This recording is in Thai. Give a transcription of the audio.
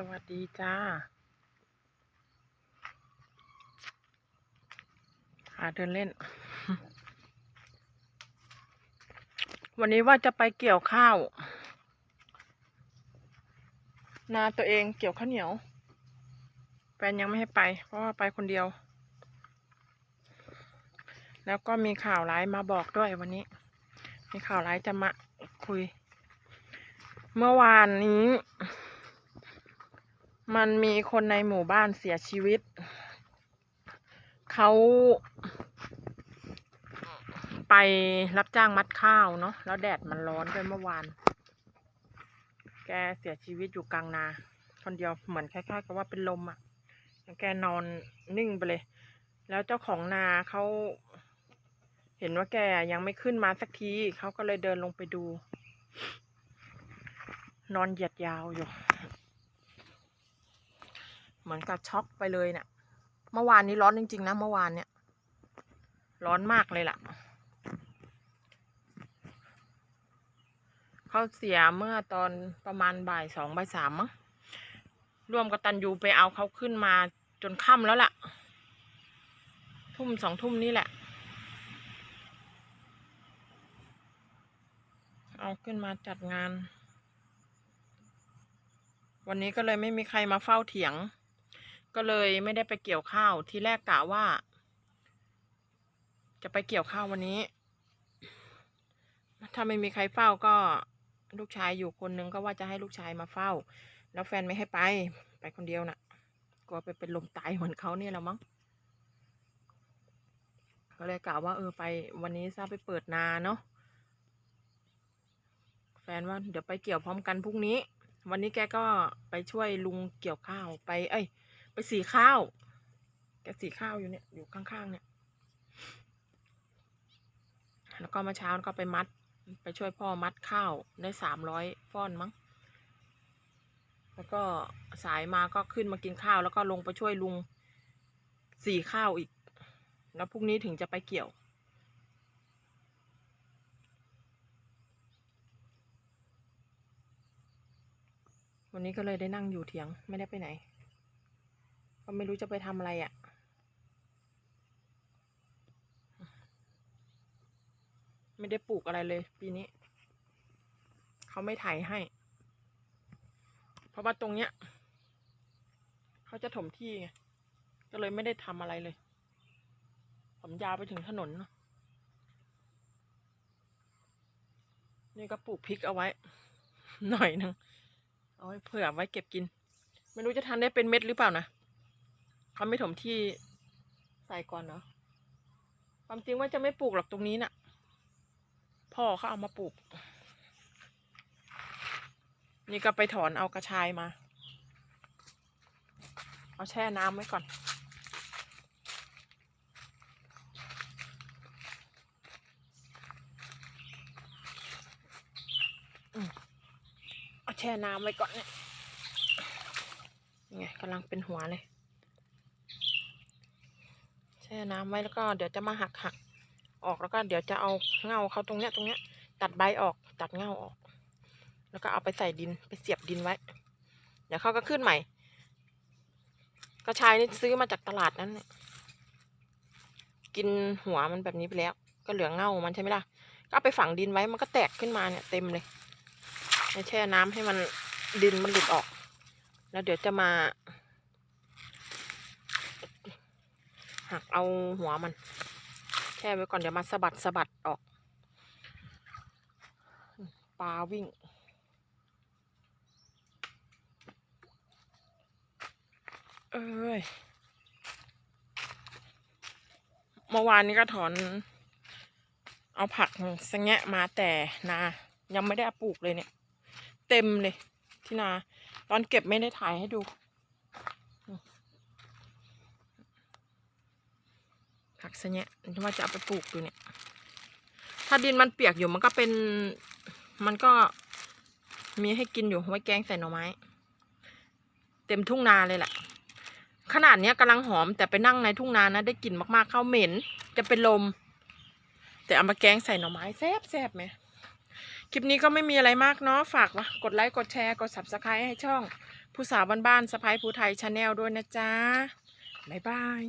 สวัสดีจ้าหาเดินเล่น วันนี้ว่าจะไปเกี่ยวข้าว นาตัวเองเกี่ยวข้าวเหนียวแฟนยังไม่ให้ไป เพราะว่าไปคนเดียว แล้วก็มีข่าวร้ายมาบอกด้วยวันนี้ มีข่าวร้ายจะมาคุย เมื่อวานนี้ มันมีคนในหมู่บ้านเสียชีวิต เขาไปรับจ้างมัดข้าวเนาะแล้วแดดมันร้อนด้วยเมื่อวาน แกเสียชีวิตอยู่กลางนา คนเดียวเหมือนคล้ายๆกับว่าเป็นลมอะ่ะแล้วแกนอนนิ่งไปเลย แล้วเจ้าของนาเขาเห็นว่าแกยังไม่ขึ้นมาสักทีเขาก็เลยเดินลงไปดู นอนเหยียดยาวอยู่ เหมือนกับช็อกไปเลยเนะ่ะเมื่อวานนี้ร้อนจริง ๆ นะ เมื่อวานเนี่ย ร้อนมากเลยล่ะ เขาเสียเมื่อตอนประมาณบ่ายสองบ่ายสามมั้งร่วมกับตันยูไปเอาเขาขึ้นมาจนค่ำแล้วล่ะ ทุ่มสองทุ่มนี่แหละ เอาขึ้นมาจัดงานวันนี้ก็เลยไม่มีใครมาเฝ้าเถียง ก็เลยไม่ได้ไปเกี่ยวข้าว ทีแรกกะว่า จะไปเกี่ยวข้าววันนี้ ถ้าไม่มีใครเฝ้าก็ลูกชายอยู่คนนึงก็ว่าจะให้ลูกชายมาเฝ้า แล้วแฟนไม่ให้ไป ไปคนเดียวน่ะกลัวไปเป็นลมตายเหมือนเขาเนี่ยแหละมั้งก็เลยกล่าวว่าเออไปวันนี้ซาไปเปิดนาเนาะแฟนว่าเดี๋ยวไปเกี่ยวพร้อมกันพรุ่งนี้ วันนี้แกก็ไปช่วยลุงเกี่ยวข้าวไป เอ้ย ไปสีข้าว แกสีข้าวอยู่เนี่ย อยู่ข้างๆเนี่ย แล้วก็มื่อเช้าก็ไปมัด ไปช่วยพ่อมัดข้าวได้สามร้อยฟ้อนมั้ง แล้วก็สายมาก็ขึ้นมากินข้าว แล้วก็ลงไปช่วยลุงสีข้าวอีก แล้วพรุ่งนี้ถึงจะไปเกี่ยววันนี้ก็เลยได้นั่งอยู่เถียงไม่ได้ไปไหน ก็ไม่รู้จะไปทำอะไรอะ่ะ ไม่ได้ปลูกอะไรเลย ปีนี้ เขาไม่ไถให้ เพราะว่าตรงเนี้ย เขาจะถมที่ไง ก็เลยไม่ได้ทำอะไรเลย ผมยาวไปถึงถนนเนอะนี่ก็ปลูกพริกเอาไว้ หน่อยหนึงเอาไว้เผื่อไว้เก็บกิน ไม่รู้จะทานได้เป็นเม็ดหรือเปล่านะ เขาไม่ถมที่ใส่ก่อนเนาะความจริงว่าจะไม่ปลูกหรอกตรงนี้น่ะ พ่อเขาเอามาปลูก นี่ก็ไปถอนเอากระชายมา เอาแช่น้ำไว้ก่อนอเอาแช่น้ำไว้ก่อนเนี่ยไงกำลังเป็นหัวเลย ช่น้ำไว้แล้วก็เดี๋ยวจะมาหักหักออกแล้วก็เดี๋ยวจะเอาเงาเขาตรงเนี้ยตรงเนี้ย ตัดใบออกตัดเงาออก แล้วก็เอาไปใส่ดินไปเสียบดินไว้ เดี๋ยวเขาก็ขึ้นใหม่ กระชายนี่ซื้อมาจากตลาดนั้นเนี่ยกินหัวมันแบบนี้ไปแล้ว ก็เหลือเงามันใช่ไหมล่ะก็ไปฝังดินไว้มันก็แตกขึ้นมาเนี่ยเต็มเลยแช่น้ำให้มันดินมันหลุดออก แล้วเดี๋ยวจะมา หักเอาหัวมัน แช่ไว้ก่อนเดี๋ยวมาสะบัดสะบัดออก ปลาวิ่ง เอ้ย เมื่อวานนี้ก็ถอน เอาผักสะแงะมาแต่นา ยังไม่ได้อาปลูกเลยเนี่ย เต็มเลยที่นา ตอนเก็บไม่ได้ถ่ายให้ดู ผักสะแงะว่าจะเอาไปปลูกดูเนี่ย ถ้าดินมันเปียกอยู่มันก็เป็น มันก็มีให้กินอยู่ไว้แกงใส่หน่อไม้ เต็มทุ่งนาเลยแหละขนาดเนี้ยกำลังหอมแต่ไปนั่งในทุ่งนานะได้กลิ่นมากๆเข้าเหม็น จะเป็นลม แต่เอามาแกงใส่หน่อไม้แซ่บแซ่บไหมคลิปนี้ก็ไม่มีอะไรมากเนาะฝากนะกดไลค์กดแชร์กด subscribe ให้ช่อง ผู้สาวบ้านๆสะพ้ายผู้ไทยชาแนลด้วยนะจ๊ะบ๊ายบาย